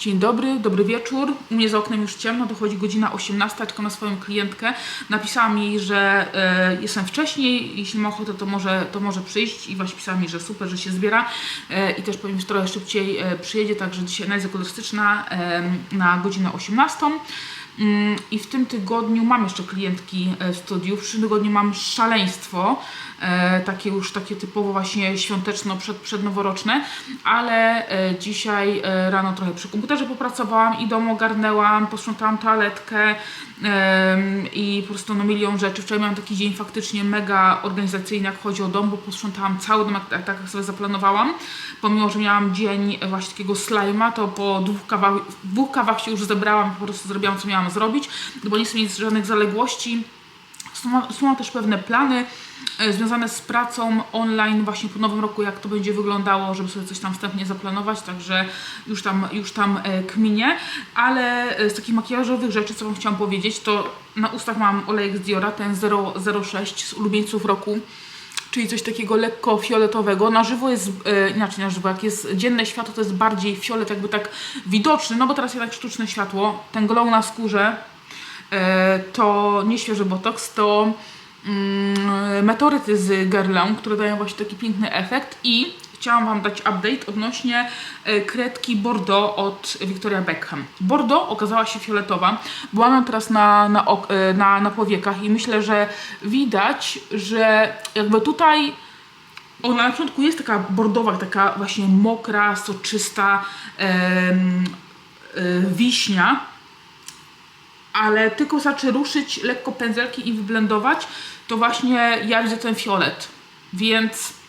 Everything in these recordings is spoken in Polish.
Dzień dobry, dobry wieczór. U mnie za oknem już ciemno, dochodzi godzina 18, czekam na swoją klientkę. Napisałam jej, że e, jestem wcześniej, jeśli ma ochotę, to może, to może przyjść i właśnie pisała mi, że super, że się zbiera e, i też powiem, że trochę szybciej e, przyjedzie, także dzisiaj analiza kolorystyczna e, na godzinę 18. Mm, I w tym tygodniu mam jeszcze klientki e, w przyszłym tygodniu mam szaleństwo, e, takie już takie typowo właśnie świąteczno przed, przednoworoczne, ale e, dzisiaj rano trochę przy komputerze popracowałam i dom ogarnęłam, posprzątałam toaletkę i po prostu no milion rzeczy. Wczoraj miałam taki dzień faktycznie mega organizacyjny, jak chodzi o dom, bo posprzątałam cały dom, jak, tak jak sobie zaplanowałam. Pomimo, że miałam dzień właśnie takiego slajma, to po dwóch kawach, dwóch kawach się już zebrałam, po prostu zrobiłam, co miałam zrobić, bo nie chcę mieć żadnych zaległości. Są, też pewne plany e, związane z pracą online właśnie po nowym roku, jak to będzie wyglądało, żeby sobie coś tam wstępnie zaplanować, także już tam, już tam e, kminie. Ale e, z takich makijażowych rzeczy, co Wam chciałam powiedzieć, to na ustach mam olejek z Diora, ten 006 z ulubieńców roku czyli coś takiego lekko fioletowego. Na żywo jest, e, inaczej na żywo, jak jest dzienne światło, to jest bardziej fiolet jakby tak widoczny, no bo teraz jednak sztuczne światło, ten glow na skórze, e, to nie świeży botox, to mm, meteoryty z Guerlain, które dają właśnie taki piękny efekt i chciałam Wam dać update odnośnie e, kredki Bordeaux od Victoria Beckham. Bordeaux okazała się fioletowa, byłam ją teraz na, na, e, na, na powiekach i myślę, że widać, że jakby tutaj ona na początku jest taka bordowa, taka właśnie mokra, soczysta e, wiśnia, ale tylko wystarczy ruszyć lekko pędzelki i wyblendować, to właśnie ja widzę ten fiolet. Więc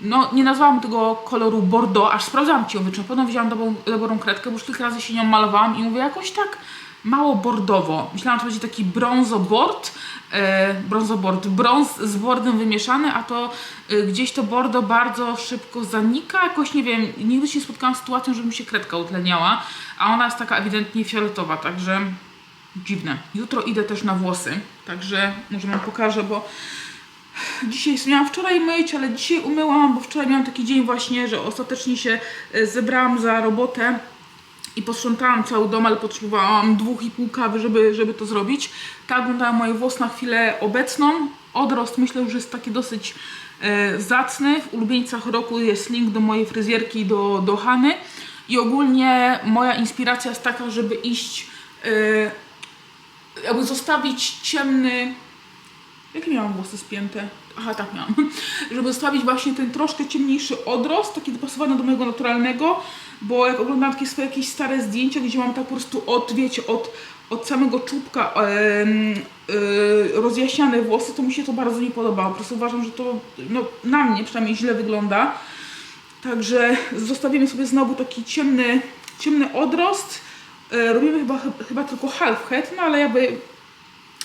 no, nie nazwałam tego koloru Bordeaux, aż sprawdzałam ci ją wyczyn. Potem wzięłam dobrą, dobrą kredkę, bo już kilka razy się nią malowałam i mówię jakoś tak mało bordowo. Myślałam, że będzie taki brązobord, e, brązobord, brąz z bordem wymieszany, a to e, gdzieś to bordo bardzo szybko zanika. Jakoś nie wiem, nigdy się nie spotkałam z sytuacją, żeby mi się kredka utleniała, a ona jest taka ewidentnie fioletowa, także dziwne. Jutro idę też na włosy, także może wam pokażę, bo Dzisiaj miałam wczoraj myć, ale dzisiaj umyłam, bo wczoraj miałam taki dzień właśnie, że ostatecznie się e, zebrałam za robotę i posprzątałam cały dom, ale potrzebowałam dwóch i pół kawy, żeby, żeby to zrobić. Tak wyglądają moje włosy na chwilę obecną. Odrost myślę, że jest taki dosyć e, zacny. W ulubieńcach roku jest link do mojej fryzjerki, do, do Hany. I ogólnie moja inspiracja jest taka, żeby iść, e, jakby zostawić ciemny, Jakie miałam włosy spięte? Aha, tak miałam. Żeby zostawić właśnie ten troszkę ciemniejszy odrost, taki dopasowany do mojego naturalnego, bo jak oglądam takie swoje jakieś stare zdjęcia, gdzie mam tak po prostu od, wiecie, od, od samego czubka em, y, rozjaśniane włosy, to mi się to bardzo nie podobało. Po prostu uważam, że to no, na mnie przynajmniej źle wygląda. Także zostawimy sobie znowu taki ciemny, ciemny odrost. E, robimy chyba, chyba tylko half head, no ale jakby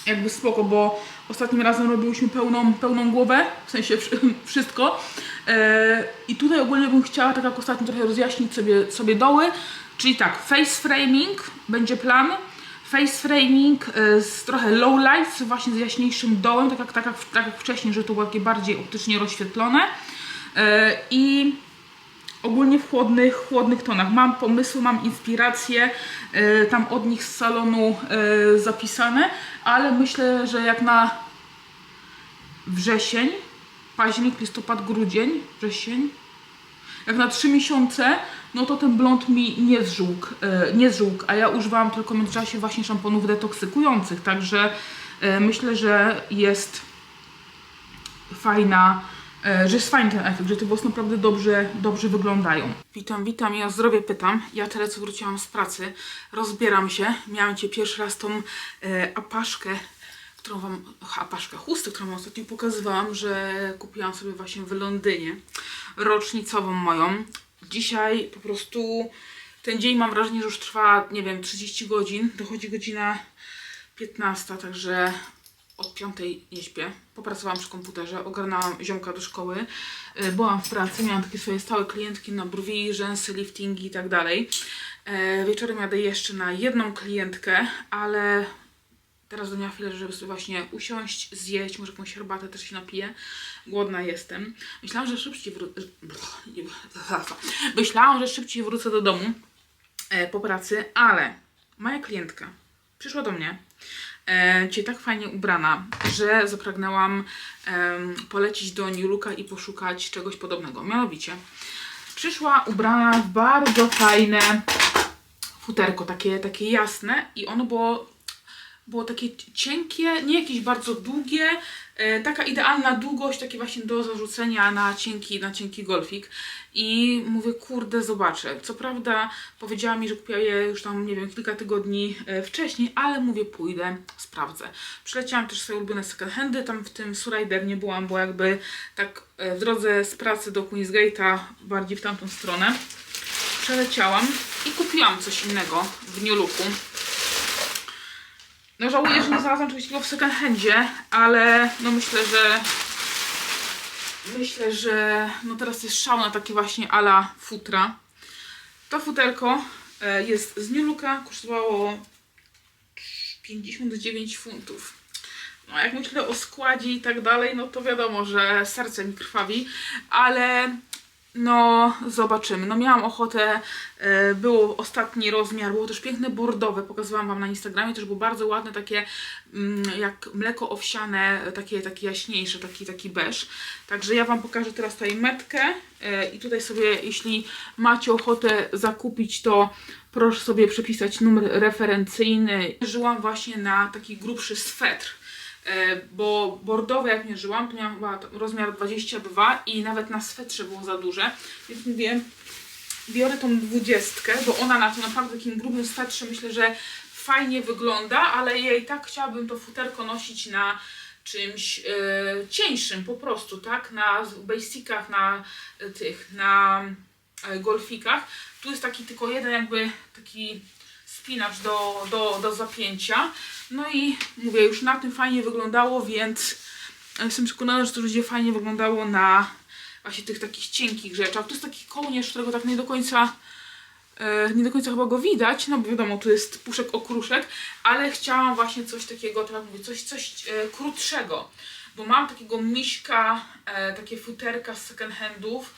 jakby spoko, bo ostatnim razem robiłyśmy pełną, pełną głowę, w sensie wszy- wszystko. E, I tutaj ogólnie bym chciała tak jak ostatnio trochę rozjaśnić sobie, sobie doły, czyli tak, face framing będzie plan, face framing e, z trochę low lights, właśnie z jaśniejszym dołem, tak jak, tak jak, tak jak wcześniej, że to było takie bardziej optycznie rozświetlone. E, I ogólnie w chłodnych, chłodnych tonach. Mam pomysły, mam inspiracje e, tam od nich z salonu e, zapisane, ale myślę, że jak na wrzesień, październik, listopad, grudzień, wrzesień, jak na trzy miesiące, no to ten blond mi nie zżółkł, e, nie zżółkł, a ja używałam tylko w międzyczasie właśnie szamponów detoksykujących, także e, myślę, że jest fajna, że jest fajny ten efekt, że te włosy naprawdę dobrze, dobrze wyglądają. Witam, witam, ja o zdrowie pytam. Ja teraz wróciłam z pracy, rozbieram się. Miałam Cię pierwszy raz tą e, apaszkę, którą Wam, apaszkę, chustę, którą Wam ostatnio pokazywałam, że kupiłam sobie właśnie w Londynie, rocznicową moją. Dzisiaj po prostu ten dzień mam wrażenie, że już trwa, nie wiem, 30 godzin, dochodzi godzina 15, także od piątej nie śpię. Popracowałam przy komputerze, ogarnęłam ziomka do szkoły, y, byłam w pracy, miałam takie swoje stałe klientki na brwi, rzęsy, liftingi i tak dalej. E, Wieczorem jadę jeszcze na jedną klientkę, ale teraz do niej chwilę, żeby sobie właśnie usiąść, zjeść, może jakąś herbatę też się napiję. Głodna jestem. Myślałam, że szybciej wrócę. Myślałam, że szybciej wrócę do domu. e, po pracy, ale moja klientka przyszła do mnie e, tak fajnie ubrana, że zapragnęłam em, polecić do New Looka i poszukać czegoś podobnego. Mianowicie przyszła ubrana w bardzo fajne futerko, takie, takie jasne i ono było było takie cienkie, nie jakieś bardzo długie, e, taka idealna długość, takie właśnie do zarzucenia na cienki, na cienki golfik. I mówię, kurde, zobaczę. Co prawda powiedziała mi, że kupiła je już tam, nie wiem, kilka tygodni e, wcześniej, ale mówię, pójdę, sprawdzę. Przyleciałam też swoje ulubione second handy, tam w tym Surrider nie byłam, bo jakby tak e, w drodze z pracy do Queensgate'a, bardziej w tamtą stronę, przeleciałam i kupiłam coś innego w New Looku. No żałuję, że nie znalazłam czegoś takiego w second handzie, ale no myślę, że myślę, że no teraz jest szał na takie właśnie ala futra. To futerko e, jest z New Looka, kosztowało 59 funtów. No jak myślę o składzie i tak dalej, no to wiadomo, że serce mi krwawi, ale no, zobaczymy. No miałam ochotę, e, był ostatni rozmiar, było też piękne bordowe, pokazywałam Wam na Instagramie, też było bardzo ładne, takie mm, jak mleko owsiane, takie, takie jaśniejsze, taki, taki beż. Także ja Wam pokażę teraz tutaj metkę e, i tutaj sobie, jeśli macie ochotę zakupić, to proszę sobie przepisać numer referencyjny. Żyłam właśnie na taki grubszy swetr. E, bo bordowe jak mierzyłam, to miałam chyba rozmiar 22 i nawet na swetrze było za duże, więc mówię, biorę tą dwudziestkę, bo ona na tym naprawdę takim grubym swetrze myślę, że fajnie wygląda, ale i tak chciałabym to futerko nosić na czymś e, cieńszym po prostu, tak, na basicach, na e, tych, na e, golfikach. Tu jest taki tylko jeden jakby taki spinacz do, do, do zapięcia. No i mówię, już na tym fajnie wyglądało, więc jestem przekonana, że to będzie fajnie wyglądało na właśnie tych takich cienkich rzeczach. To jest taki kołnierz, którego tak nie do końca e, nie do końca chyba go widać, no bo wiadomo, tu jest puszek okruszek, ale chciałam właśnie coś takiego, tak mówię, coś, coś e, krótszego, bo mam takiego miśka, e, takie futerka z second handów,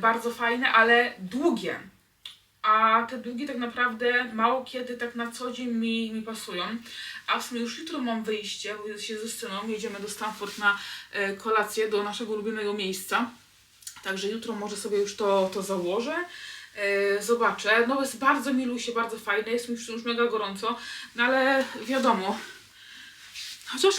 bardzo fajne, ale długie a te długie tak naprawdę mało kiedy tak na co dzień mi, mi pasują. A w sumie już jutro mam wyjście, bo się ze sceną jedziemy do Stanford na e, kolację do naszego ulubionego miejsca. Także jutro może sobie już to, to założę. E, zobaczę. No jest bardzo milusie, bardzo fajne, jest mi już, już mega gorąco, no ale wiadomo. Chociaż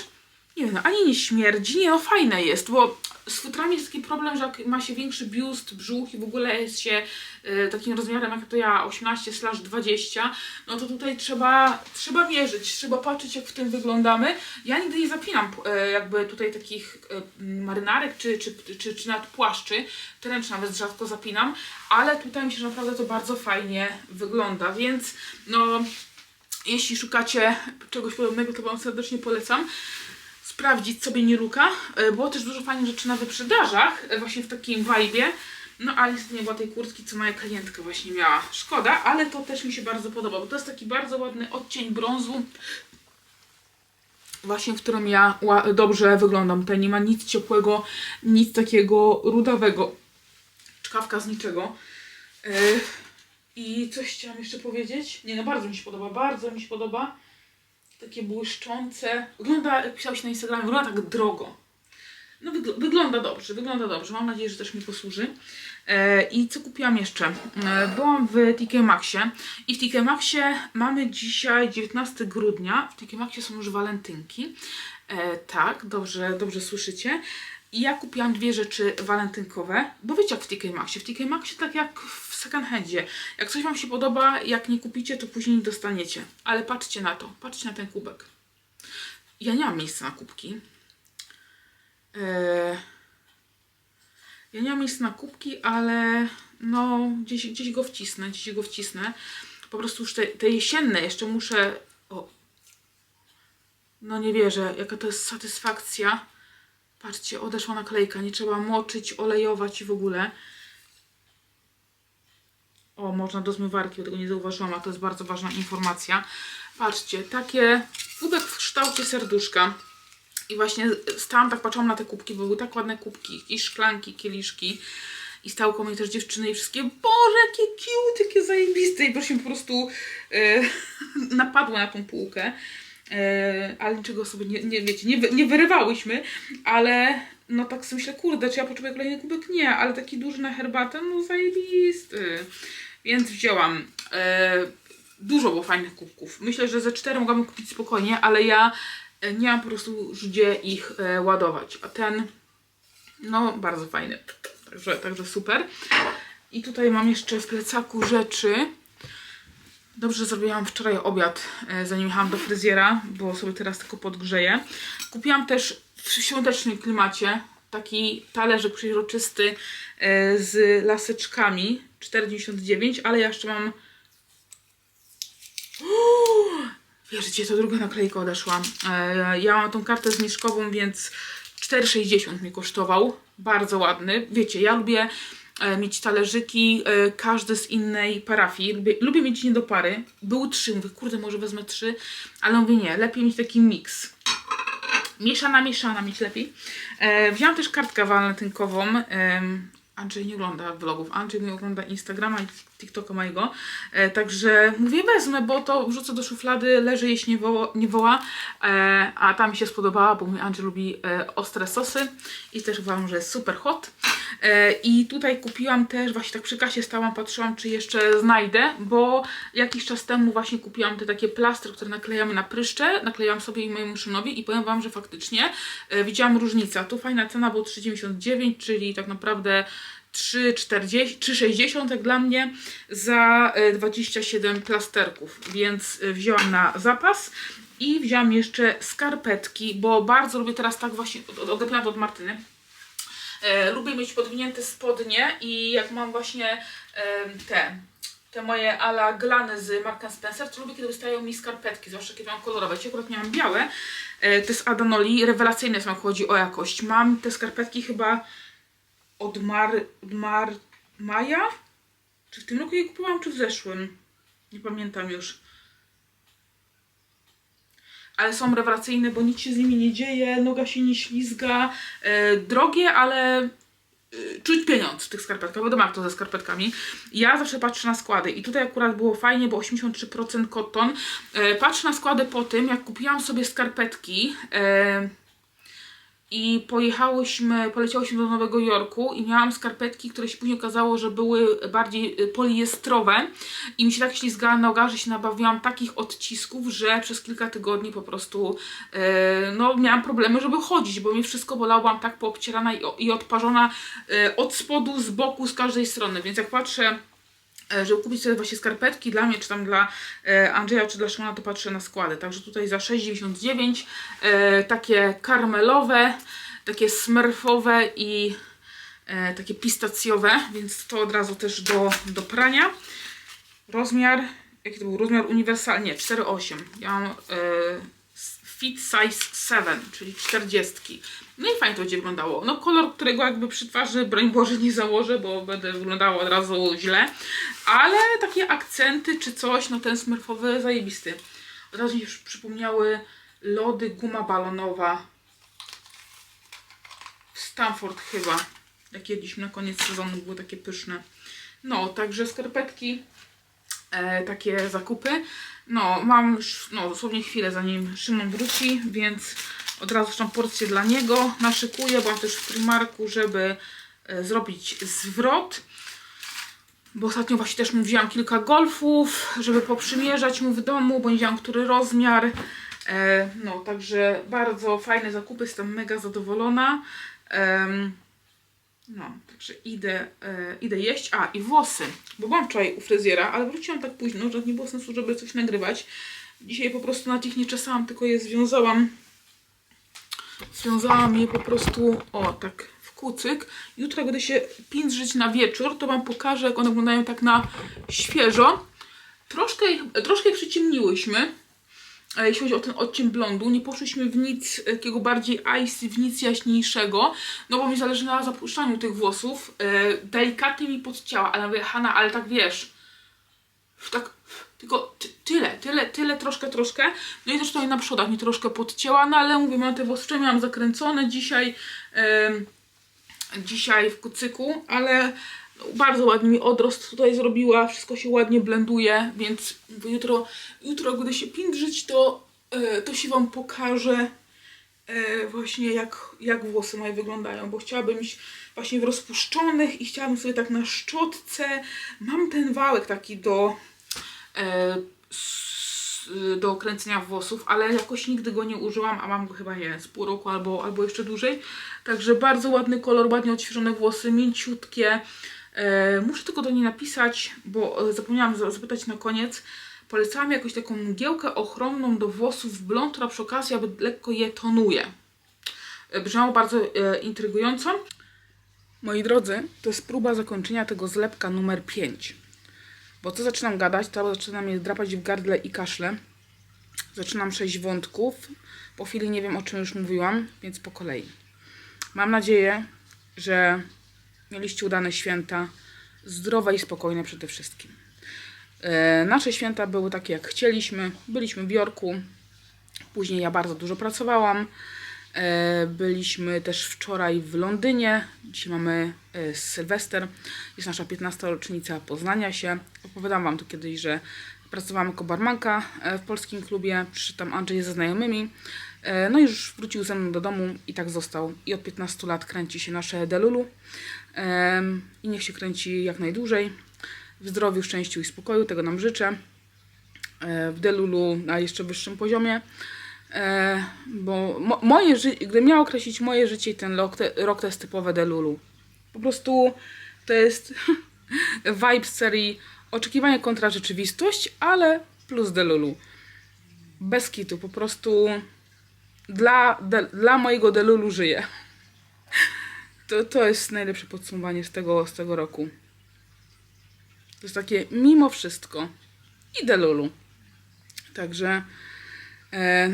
nie wiem, no, ani nie śmierdzi, nie no fajne jest, bo z futrami jest taki problem, że jak ma się większy biust, brzuch i w ogóle jest się y, takim rozmiarem jak to ja 18 20, no to tutaj trzeba, trzeba mierzyć, trzeba patrzeć jak w tym wyglądamy. Ja nigdy nie zapinam y, jakby tutaj takich y, marynarek czy, czy, czy, czy nawet płaszczy, trench nawet rzadko zapinam, ale tutaj myślę, że naprawdę to bardzo fajnie wygląda, więc no jeśli szukacie czegoś podobnego, to Wam serdecznie polecam sprawdzić sobie Nieluka. E, Było też dużo fajnych rzeczy na wyprzedażach, e, właśnie w takim vibe. No ale niestety nie było tej kurtki, co moja klientka właśnie miała. Szkoda, ale to też mi się bardzo podoba, bo to jest taki bardzo ładny odcień brązu. Właśnie w którym ja dobrze wyglądam. Tutaj nie ma nic ciepłego, nic takiego rudawego. Czkawka z niczego. E, I coś chciałam jeszcze powiedzieć. Nie no, bardzo mi się podoba, bardzo mi się podoba takie błyszczące. Wygląda, jak pisałeś na Instagramie, wygląda tak drogo. No wygl- wygląda dobrze, wygląda dobrze. Mam nadzieję, że też mi posłuży. E, I co kupiłam jeszcze? E, byłam w TK Maxie i w TK Maxie mamy dzisiaj 19 grudnia. W TK Maxie są już walentynki. E, tak, dobrze, dobrze słyszycie. I ja kupiłam dwie rzeczy walentynkowe, bo wiecie jak w TK Maxie. W TK Maxie tak jak w second handzie. Jak coś Wam się podoba, jak nie kupicie, to później nie dostaniecie. Ale patrzcie na to, patrzcie na ten kubek. Ja nie mam miejsca na kubki. Eee, ja nie mam miejsca na kubki, ale no gdzieś, gdzieś go wcisnę, gdzieś go wcisnę. Po prostu już te, te jesienne jeszcze muszę... O. No nie wierzę, jaka to jest satysfakcja. Patrzcie, odeszła naklejka, nie trzeba moczyć, olejować i w ogóle. O, można do zmywarki, bo tego nie zauważyłam, a to jest bardzo ważna informacja. Patrzcie, takie kubek w kształcie serduszka. I właśnie stałam tak, patrzyłam na te kubki, bo były tak ładne kubki, i szklanki, kieliszki. i stały koło mnie też dziewczyny i wszystkie, Boże, jakie cute, jakie zajebiste i mi po prostu e, napadła na tą półkę. E, ale niczego sobie nie, nie wiecie, nie, nie wyrywałyśmy, ale no tak sobie myślę, kurde, czy ja potrzebuję kolejny kubek? Nie, ale taki duży na herbatę, no zajebisty. Więc wzięłam. E, dużo było fajnych kubków. Myślę, że ze cztery mogłabym kupić spokojnie, ale ja e, nie mam po prostu gdzie ich ładować. A ten, no bardzo fajny. Także, także super. I tutaj mam jeszcze w plecaku rzeczy. Dobrze, zrobiłam wczoraj obiad, e, zanim jechałam do fryzjera, bo sobie teraz tylko podgrzeję. Kupiłam też w świątecznym klimacie taki talerzyk przeźroczysty e, z laseczkami 4,99, ale ja jeszcze mam Wierzycie, to druga naklejka odeszła. E, ja mam tą kartę zniżkową, więc 4,60 mi kosztował. Bardzo ładny. Wiecie, ja lubię mieć talerzyki, e, każdy z innej parafii. Lubię, lubię mieć nie do pary. Były trzy, mówię, kurde, może wezmę trzy, ale mówię nie, lepiej mieć taki miks. Mieszana, mieszana mieć lepiej. E, wziąłam też kartkę walentynkową. em, Andrzej nie ogląda vlogów, Andrzej mi ogląda Instagrama i TikToka mojego. E, także mówię, wezmę, bo to wrzucę do szuflady, leży, jeśli nie woła, nie woła e, a ta mi się spodobała, bo mój Andrzej lubi e, ostre sosy i też uważam, że jest super hot. E, I tutaj kupiłam też, właśnie tak przy kasie stałam, patrzyłam, czy jeszcze znajdę, bo jakiś czas temu właśnie kupiłam te takie plastry, które naklejamy na pryszcze, naklejałam sobie i mojemu szynowi i powiem Wam, że faktycznie e, widziałam różnicę. Tu fajna cena, było 3,99, czyli tak naprawdę 3,40, 3,60 jak dla mnie za e, 27 plasterków, więc e, wzięłam na zapas. I wzięłam jeszcze skarpetki, bo bardzo lubię teraz tak właśnie, od- od- odebrałam od Martyny, E, lubię mieć podwinięte spodnie i jak mam właśnie em, te, te moje ala glany z Marka Spencer, to lubię, kiedy wystają mi skarpetki, zwłaszcza kiedy mam kolorowe. Ci akurat miałam białe. E, to jest Adanoli, rewelacyjne są, chodzi o jakość. Mam te skarpetki chyba od Mar... Od Mar... Maja? Czy w tym roku je kupiłam, czy w zeszłym? Nie pamiętam już. Ale są rewelacyjne, bo nic się z nimi nie dzieje, noga się nie ślizga. E, drogie, ale e, czuć pieniądz w tych skarpetkach. Wiadomo jak to ze skarpetkami. Ja zawsze patrzę na składy i tutaj akurat było fajnie, bo 83% koton. E, patrzę na składy po tym, jak kupiłam sobie skarpetki. I pojechałyśmy, poleciałyśmy do Nowego Jorku i miałam skarpetki, które się później okazało, że były bardziej y, poliestrowe. I mi się tak ślizgała noga, że się nabawiłam takich odcisków, że przez kilka tygodni po prostu e, no, miałam problemy, żeby chodzić, bo mi wszystko bolało, byłam tak poobcierana i, i odparzona e, od spodu, z boku, z każdej strony, więc jak patrzę żeby kupić sobie właśnie skarpetki dla mnie, czy tam dla e, Andrzeja, czy dla Szymona, to patrzę na składy. Także tutaj za 6,99 e, takie karmelowe, takie smurfowe i e, takie pistacjowe, więc to od razu też do, do prania. Rozmiar, jaki to był? Rozmiar uniwersalny, nie, 4,8. Ja mam e, fit size 7, czyli 40. No i fajnie to będzie wyglądało. No kolor, którego jakby przy twarzy, broń Boże, nie założę, bo będę wyglądała od razu źle. Ale takie akcenty czy coś, no ten smurfowy zajebisty. Od razu mi się przypomniały lody, guma balonowa. Stanford chyba. Jak kiedyś na koniec sezonu były takie pyszne. No, także skarpetki, e, takie zakupy. No, mam już no, dosłownie chwilę zanim Szymon wróci, więc od razu tam porcję dla niego naszykuję. Byłam też w Primarku, żeby e, zrobić zwrot. Bo ostatnio właśnie też mu wzięłam kilka golfów, żeby poprzymierzać mu w domu, bo nie wiedziałam, który rozmiar. E, no, także bardzo fajne zakupy, jestem mega zadowolona. No, także idę, e, idę jeść. A, i włosy, bo byłam wczoraj u fryzjera, ale wróciłam tak późno, że nie było sensu, żeby coś nagrywać. Dzisiaj po prostu na tych nie czesałam, tylko je związałam. Związałam je po prostu, o, tak w kucyk. Jutro jak będę się pinżyć na wieczór, to Wam pokażę, jak one wyglądają tak na świeżo. Troszkę, troszkę przyciemniłyśmy, e, jeśli chodzi o ten odcień blondu. Nie poszliśmy w nic takiego bardziej icy, w nic jaśniejszego, no bo mi zależy na zapuszczaniu tych włosów. E, delikatnie mi podcięła, ale mówię, Hanna, ale tak wiesz, tak tylko ty, tyle, tyle, tyle, troszkę, troszkę. No i też tutaj na przodach mi troszkę podcięła, no ale mówię, mam te włosy, miałam zakręcone, dzisiaj em, dzisiaj w kucyku, ale bardzo ładnie mi odrost tutaj zrobiła, wszystko się ładnie blenduje, więc jutro, jutro gdy się pindrzyć, to, e, to się Wam pokażę e, właśnie jak, jak włosy moje wyglądają, bo chciałabym iść właśnie w rozpuszczonych i chciałabym sobie tak na szczotce, mam ten wałek taki do s- do kręcenia włosów, ale jakoś nigdy go nie użyłam, a mam go chyba nie z pół roku albo, albo jeszcze dłużej. Także bardzo ładny kolor, ładnie odświeżone włosy, mięciutkie. E, muszę tylko do niej napisać, bo e, zapomniałam za- zapytać na koniec. Polecałam jakąś taką mgiełkę ochronną do włosów w blond, która przy okazji jakby lekko je tonuje. E, Brzmiało bardzo intrygująco. Moi drodzy, to jest próba zakończenia tego zlepka numer 5. Bo co zaczynam gadać, to zaczyna mnie drapać w gardle i kaszle. Zaczynam sześć wątków. Po chwili nie wiem o czym już mówiłam, więc po kolei. Mam nadzieję, że mieliście udane święta, zdrowe i spokojne przede wszystkim. E, nasze święta były takie jak chcieliśmy. Byliśmy w Jorku. Później ja bardzo dużo pracowałam. E, Byliśmy też wczoraj w Londynie. Dzisiaj mamy e, Sylwester. Jest nasza 15. rocznica poznania się. Opowiadam Wam tu kiedyś, że pracowałam jako barmanka e, w polskim klubie. Przyszedł tam Andrzej ze znajomymi. No i już wrócił ze mną do domu i tak został. I od 15 lat kręci się nasze Delulu. I niech się kręci jak najdłużej. W zdrowiu, szczęściu i spokoju. Tego nam życzę. W Delulu na jeszcze wyższym poziomie. E, bo mo, moje życie, gdybym miała określić moje życie i ten rok, te, rok to jest typowe Delulu. Po prostu to jest vibe serii oczekiwanie kontra rzeczywistość, ale plus Delulu. Bez kitu, po prostu dla, de, dla mojego Delulu żyję. To, to jest najlepsze podsumowanie z tego, z tego roku. To jest takie mimo wszystko i Delulu. Także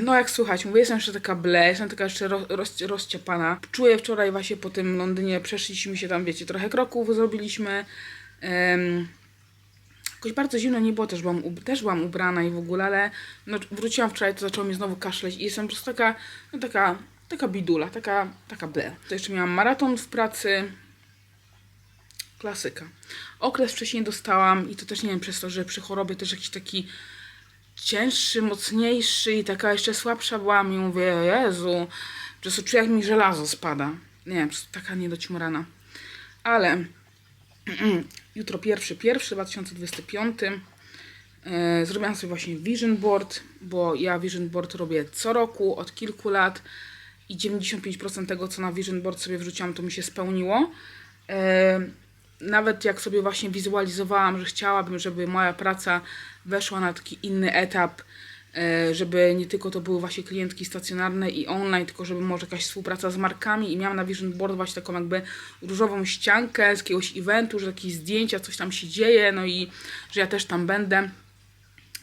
No jak słuchać, mówię, jestem jeszcze taka ble, jestem taka jeszcze ro, roz, rozciapana. Czuję wczoraj właśnie po tym Londynie, przeszliśmy się tam, wiecie, trochę kroków zrobiliśmy. Em, jakoś bardzo zimno nie było, też byłam, też byłam ubrana i w ogóle, ale no, wróciłam wczoraj, to zaczęło mnie znowu kaszleć i jestem po prostu taka, no taka, taka bidula, taka, taka ble. To jeszcze miałam maraton w pracy, klasyka. Okres wcześniej dostałam i to też nie wiem, przez to, że przy chorobie też jakiś taki cięższy, mocniejszy i taka jeszcze słabsza byłam i mówię, Jezu, prostu czuję jak mi żelazo spada. Nie wiem, taka niedoćmorana. Ale jutro pierwszy, pierwszy, 2025 e, zrobiłam sobie właśnie vision board, bo ja vision board robię co roku, od kilku lat i 95% tego, co na vision board sobie wrzuciłam, to mi się spełniło. E, nawet jak sobie właśnie wizualizowałam, że chciałabym, żeby moja praca weszła na taki inny etap, e, żeby nie tylko to były właśnie klientki stacjonarne i online, tylko żeby może jakaś współpraca z markami i miałam na Vision Board właśnie taką jakby różową ściankę z jakiegoś eventu, że jakieś zdjęcia, coś tam się dzieje, no i że ja też tam będę.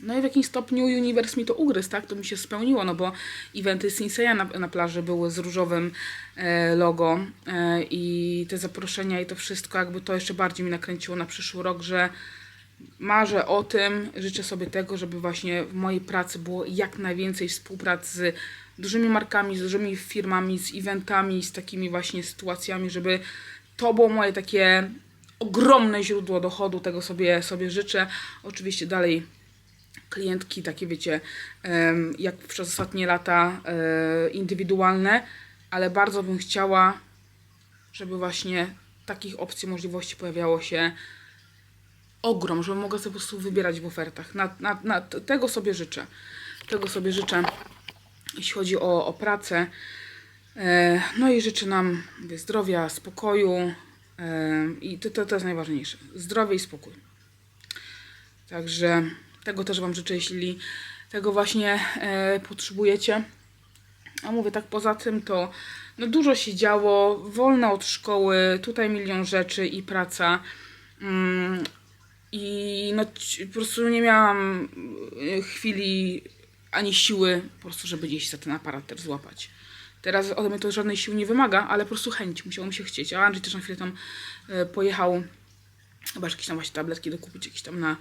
No i w jakimś stopniu Universe mi to ugryzł, tak? To mi się spełniło, no bo eventy Sinseya na, na plaży były z różowym e, logo e, i te zaproszenia i to wszystko jakby to jeszcze bardziej mi nakręciło na przyszły rok, że marzę o tym, życzę sobie tego, żeby właśnie w mojej pracy było jak najwięcej współpracy z dużymi markami, z dużymi firmami, z eventami, z takimi właśnie sytuacjami, żeby to było moje takie ogromne źródło dochodu, tego sobie, sobie życzę. Oczywiście dalej klientki takie wiecie, jak przez ostatnie lata e, indywidualne, ale bardzo bym chciała, żeby właśnie takich opcji, możliwości pojawiało się ogrom, żebym mogła sobie po prostu wybierać w ofertach. Na, na, na, tego sobie życzę. Tego sobie życzę, jeśli chodzi o, o pracę. E, no i życzę nam zdrowia, spokoju e, i to, to, to jest najważniejsze. Zdrowie i spokój. Także tego też Wam życzę, jeśli tego właśnie e, potrzebujecie. A mówię tak poza tym, to no dużo się działo, wolne od szkoły, tutaj milion rzeczy i praca. Mm, I no po prostu nie miałam e, chwili ani siły po prostu, żeby gdzieś za ten aparat też złapać. Teraz ode mnie to żadnej siły nie wymaga, ale po prostu chęć, musiało mi się chcieć. A Andrzej też na chwilę tam e, pojechał chyba jakieś tam właśnie tabletki dokupić, jakieś tam na,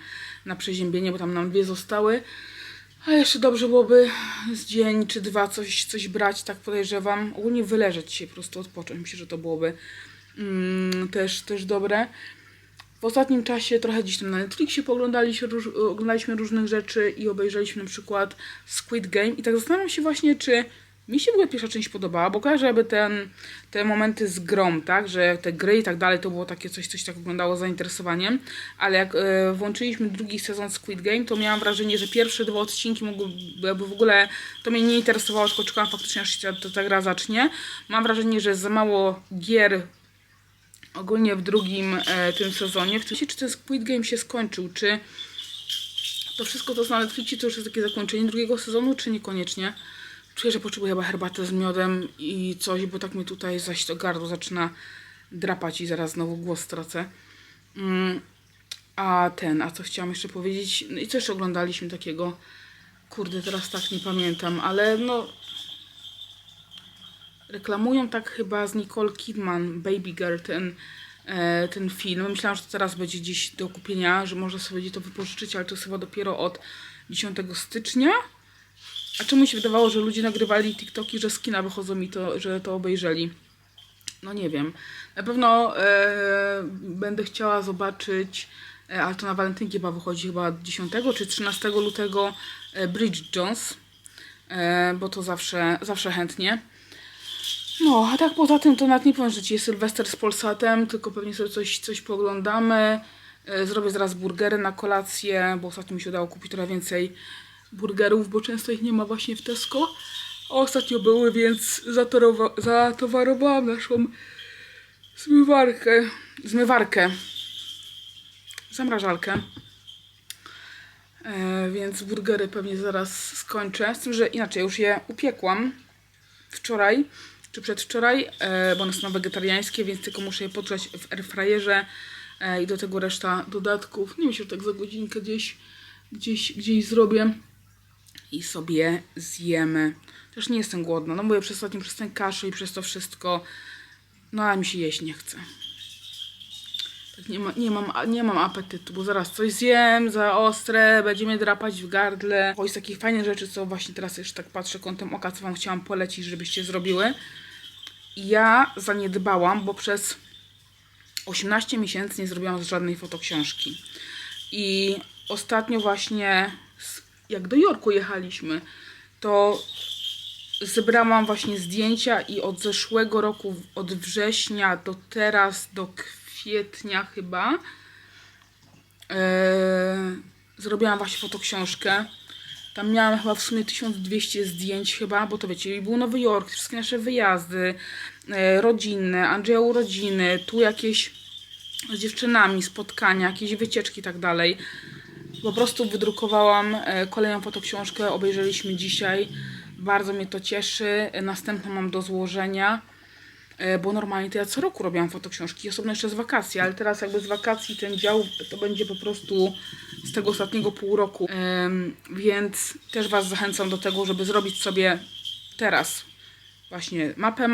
na przeziębienie, bo tam nam dwie zostały. A jeszcze dobrze byłoby z dzień czy dwa coś, coś brać, tak podejrzewam. Ogólnie wyleżeć się, po prostu odpocząć. Myślę, że to byłoby mm, też, też dobre. W ostatnim czasie trochę gdzieś tam na Netflixie pooglądaliśmy oglądaliśmy różnych rzeczy i obejrzeliśmy na przykład Squid Game i tak zastanawiam się właśnie, czy mi się w ogóle pierwsza część podobała, bo kojarzę jakby ten, te momenty z grom, tak, że te gry i tak dalej, to było takie coś, coś tak oglądało z zainteresowaniem, ale jak e, włączyliśmy drugi sezon Squid Game, to miałam wrażenie, że pierwsze dwa odcinki mogły, jakby w ogóle, to mnie nie interesowało, tylko czekałam faktycznie, aż się ta, ta gra zacznie. Mam wrażenie, że za mało gier ogólnie w drugim e, tym sezonie. W tym czy ten Squid Game się skończył, czy to wszystko to na Netflixie, to już jest takie zakończenie drugiego sezonu, czy niekoniecznie? Czuję, że potrzebuję chyba herbatę z miodem i coś, bo tak mi tutaj zaś to gardło zaczyna drapać i zaraz znowu głos stracę. Mm, a ten, a co chciałam jeszcze powiedzieć? No i co jeszcze oglądaliśmy takiego? Kurde, teraz tak nie pamiętam, ale no reklamują tak chyba z Nicole Kidman, Baby Girl, ten, e, ten film. Myślałam, że to teraz będzie gdzieś do kupienia, że może sobie to wypożyczyć, ale to jest chyba dopiero od 10 stycznia. A czemu się wydawało, że ludzie nagrywali TikToki, że z kina wychodzą i to, że to obejrzeli? No nie wiem. Na pewno e, będę chciała zobaczyć, e, ale to na walentynki chyba wychodzi chyba 10 czy 13 lutego e, Bridget Jones, e, bo to zawsze, zawsze chętnie. No, a tak poza tym to nawet nie powiem, że dzisiaj Sylwester z Polsatem, tylko pewnie sobie coś, coś pooglądamy. E, Zrobię zaraz burgery na kolację, bo ostatnio mi się udało kupić trochę więcej burgerów, bo często ich nie ma właśnie w Tesco. Ostatnio były, więc zatowarowałam naszą zmywarkę, zmywarkę, zamrażalkę. E, więc burgery pewnie zaraz skończę. Z tym, że inaczej już je upiekłam wczoraj czy przedwczoraj, e, bo one są wegetariańskie, więc tylko muszę je podgrzać w airfryerze e, i do tego reszta dodatków. Nie myślę, że tak za godzinkę gdzieś, gdzieś, gdzieś zrobię i sobie zjemy. Też nie jestem głodna, no mówię przez ostatnim, przez ten kaszel i przez to wszystko, no ale mi się jeść nie chce. Tak nie, ma, nie, mam, nie mam apetytu, bo zaraz coś zjem za ostre, będzie mnie drapać w gardle. Bo jest takich fajnych rzeczy, co właśnie teraz jeszcze tak patrzę kątem oka, co wam chciałam polecić, żebyście zrobiły. Ja zaniedbałam, bo przez 18 miesięcy nie zrobiłam żadnej fotoksiążki. I ostatnio właśnie, jak do Jorku jechaliśmy, to zebrałam właśnie zdjęcia i od zeszłego roku, od września do teraz, do kwietnia chyba, e, zrobiłam właśnie fotoksiążkę. Tam miałam chyba w sumie 1200 zdjęć chyba, bo to wiecie, był Nowy Jork, wszystkie nasze wyjazdy e, rodzinne, Andrzeja urodziny, tu jakieś z dziewczynami spotkania, jakieś wycieczki i tak dalej. Po prostu wydrukowałam e, kolejną fotoksiążkę, obejrzeliśmy dzisiaj. Bardzo mnie to cieszy. Następną mam do złożenia, e, bo normalnie to ja co roku robiłam fotoksiążki, osobno jeszcze z wakacji, ale teraz jakby z wakacji ten dział to będzie po prostu z tego ostatniego pół roku. Więc też Was zachęcam do tego, żeby zrobić sobie teraz właśnie mapę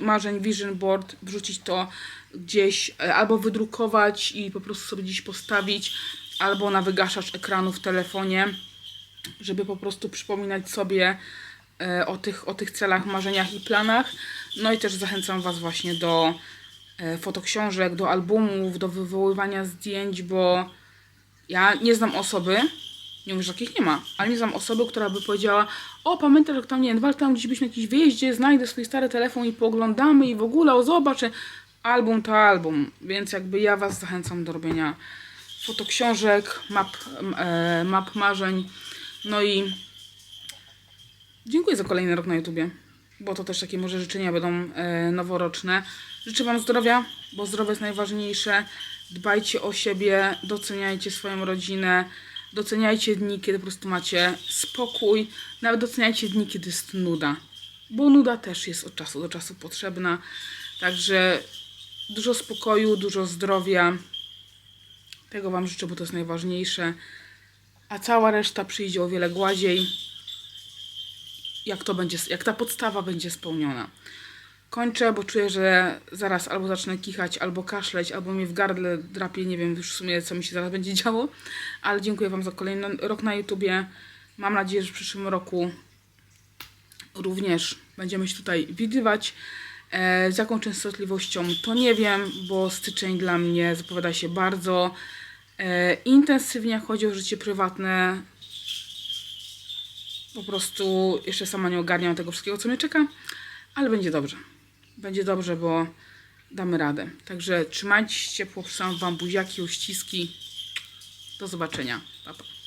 marzeń, vision board, wrzucić to gdzieś e, albo wydrukować i po prostu sobie gdzieś postawić, albo na wygaszacz ekranu w telefonie, żeby po prostu przypominać sobie e, o tych, o tych celach, marzeniach i planach. No i też zachęcam Was właśnie do e, fotoksiążek, do albumów, do wywoływania zdjęć, bo ja nie znam osoby, nie mówię, że takich nie ma, ale nie znam osoby, która by powiedziała o, pamiętasz, jak tam, nie wiem, temu gdzieś byliśmy na jakimś wyjeździe, znajdę swój stary telefon i pooglądamy i w ogóle, o zobacz, album to album, więc jakby ja Was zachęcam do robienia fotoksiążek, map, e, map marzeń, no i dziękuję za kolejny rok na YouTubie, bo to też takie może życzenia będą e, noworoczne. Życzę Wam zdrowia, bo zdrowie jest najważniejsze. Dbajcie o siebie, doceniajcie swoją rodzinę, doceniajcie dni, kiedy po prostu macie spokój, nawet doceniajcie dni, kiedy jest nuda, bo nuda też jest od czasu do czasu potrzebna. Także dużo spokoju, dużo zdrowia. Tego Wam życzę, bo to jest najważniejsze. A cała reszta przyjdzie o wiele gładziej, jak, to będzie, jak ta podstawa będzie spełniona. Kończę, bo czuję, że zaraz albo zacznę kichać, albo kaszleć, albo mnie w gardle drapie. Nie wiem już w sumie, co mi się zaraz będzie działo. Ale dziękuję Wam za kolejny rok na YouTubie. Mam nadzieję, że w przyszłym roku również będziemy się tutaj widywać. E, z jaką częstotliwością to nie wiem, bo styczeń dla mnie zapowiada się bardzo intensywnie, jak chodzi o życie prywatne. Po prostu jeszcze sama nie ogarniam tego wszystkiego, co mnie czeka, ale będzie dobrze. Będzie dobrze, bo damy radę. Także trzymajcie się ciepło, Wam buziaki, uściski. Do zobaczenia. Pa, pa.